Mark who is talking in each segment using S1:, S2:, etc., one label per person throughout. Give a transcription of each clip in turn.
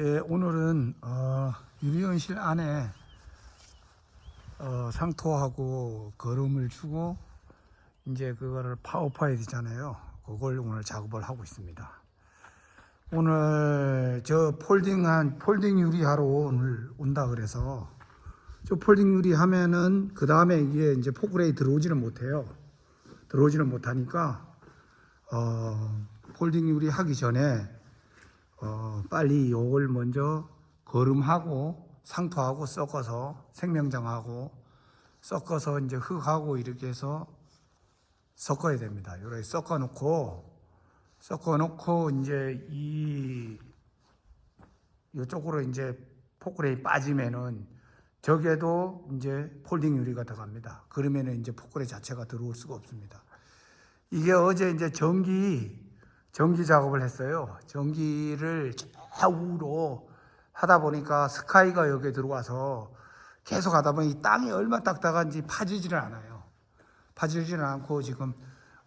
S1: 예, 오늘은 어, 유리온실 안에 어, 상토하고 거름을 주고 이제 그거를 파업해야 되잖아요. 그걸 오늘 작업을 하고 있습니다. 오늘 저 폴딩한 폴딩 유리하러 오늘 온다 그래서 저 폴딩 유리 하면은 그 다음에 이게 이제 포크레이 들어오지를 못해요. 들어오지를 못하니까 어, 폴딩 유리 하기 전에 어, 빨리 요걸 먼저 거름하고 상토하고 섞어서 생명장하고 섞어서 이제 흙하고 이렇게 해서 섞어야 됩니다. 이렇게 섞어 놓고 섞어 놓고 이제 이 이쪽으로 이제 포크레이 빠지면은 저게도 이제 폴딩 유리가 들어갑니다. 그러면은 이제 포크레이 자체가 들어올 수가 없습니다. 이게 어제 이제 전기 전기 작업을 했어요. 전기를 좌우로 하다 보니까 스카이가 여기에 들어와서 계속 하다 보니 이 땅이 얼마 딱딱한지 파지지를 않아요. 파지지는 않고 지금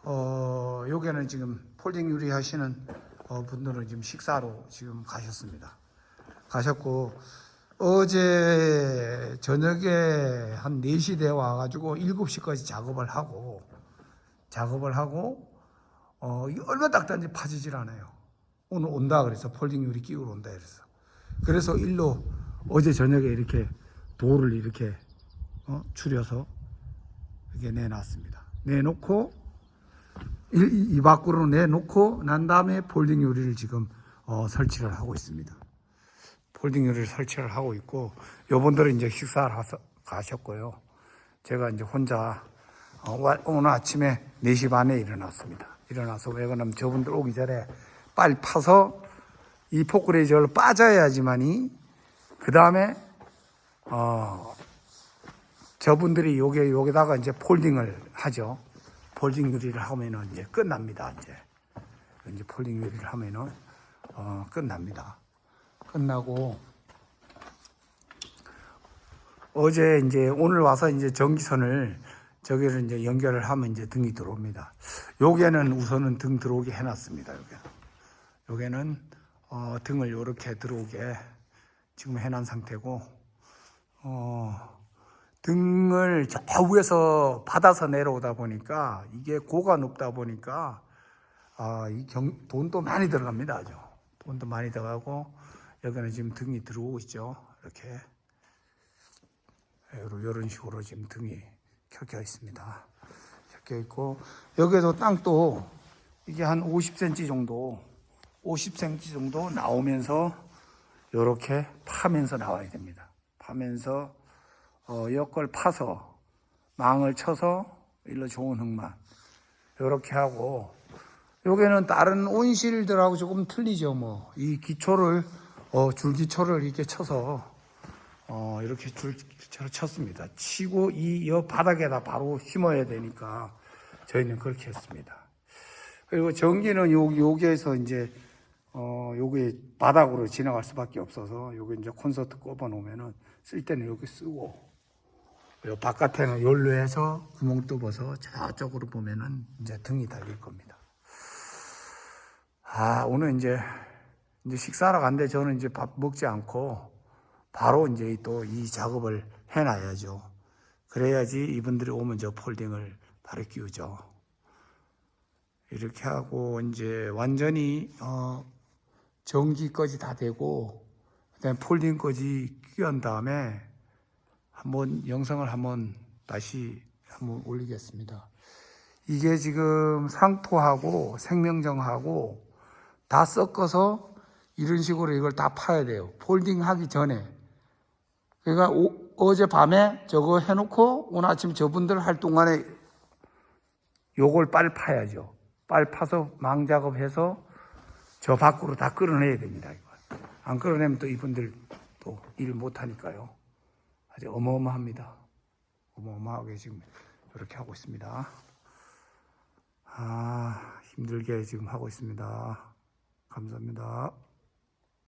S1: 어 여기는 지금 폴딩 유리 하시는 어, 분들은 지금 식사로 지금 가셨습니다. 가셨고 어제 저녁에 한 4시 되어 와가지고 7시까지 작업을 하고 작업을 하고 어, 얼마나 딱딱한지 파지질 않아요. 오늘 온다 그래서 폴딩 유리 끼우러 온다 그래서. 그래서 일로 어제 저녁에 이렇게 돌을 이렇게 어, 추려서 이렇게 내놨습니다. 내놓고 이, 이- 이 밖으로 내놓고 난 다음에 폴딩 유리를 지금 어, 설치를 하고 있습니다. 폴딩 유리를 설치를 하고 있고 요분들은 이제 식사를 하서 가셨고요. 제가 이제 혼자 어, 와- 오늘 아침에 4시 반에 일어났습니다. 일어나서 왜 그러냐면 저분들 오기 전에 빨리 파서 이 포크레이 저를 빠져야지만이 그 다음에 어 저분들이 요게 요게다가 이제 폴딩을 하죠. 폴딩 유리를 하면은 이제 끝납니다. 이제 이제 폴딩 유리를 하면은 어 끝납니다. 끝나고 어제 이제 오늘 와서 이제 전기선을 저기를 이제 연결을 하면 이제 등이 들어옵니다. 요게는 우선은 등 들어오게 해놨습니다. 요게 요게는 어, 등을 이렇게 들어오게 지금 해놓은 상태고 어, 등을 저 위에서 받아서 내려오다 보니까 이게 고가 높다 보니까 아, 이 경, 돈도 많이 들어갑니다. 아주 돈도 많이 들어가고 여기는 지금 등이 들어오고 있죠. 이렇게 이런 식으로 지금 등이 켜져 있습니다. 켜져 있고 여기에도 땅도 이게 한 50cm 정도, 50cm 정도 나오면서 이렇게 파면서 나와야 됩니다. 파면서 어, 옆걸 파서 망을 쳐서 일로 좋은 흙만 이렇게 하고 여기는 다른 온실들하고 조금 틀리죠. 뭐 이 기초를 어, 줄기초를 이렇게 쳐서 어, 이렇게 줄기초를 쳤습니다. 치고 이옆 바닥에다 바로 심어야 되니까 저희는 그렇게 했습니다. 그리고 전기는 요, 여기에서 이제, 어, 요게 바닥으로 지나갈 수밖에 없어서, 요게 이제 콘서트 꼽아 놓으면은 쓸 때는 여기 쓰고, 요 바깥에는 열로 해서 구멍 뚫어서 저쪽으로 보면은 이제 등이 달릴 겁니다. 아, 오늘 이제, 이제 식사하러 간데 저는 이제 밥 먹지 않고 바로 이제 또 이 작업을 해놔야죠. 그래야지 이분들이 오면 저 폴딩을 바로 끼우죠. 이렇게 하고 이제 완전히 어 전기까지 다 되고 그다음에 폴딩까지 끼운 다음에 한번 영상을 한번 다시 한번 올리겠습니다. 이게 지금 상토하고 생명정하고 다 섞어서 이런 식으로 이걸 다 파야 돼요. 폴딩 하기 전에. 그러니까 어제 밤에 저거 해놓고 오늘 아침 저분들 할 동안에 요걸 빨리 파야죠. 빨리 파서 망 작업해서 저 밖으로 다 끌어내야 됩니다. 이걸. 안 끌어내면 또 이분들 또 일 못하니까요. 아주 어마어마합니다. 어마어마하게 지금 이렇게 하고 있습니다. 아, 힘들게 지금 하고 있습니다. 감사합니다.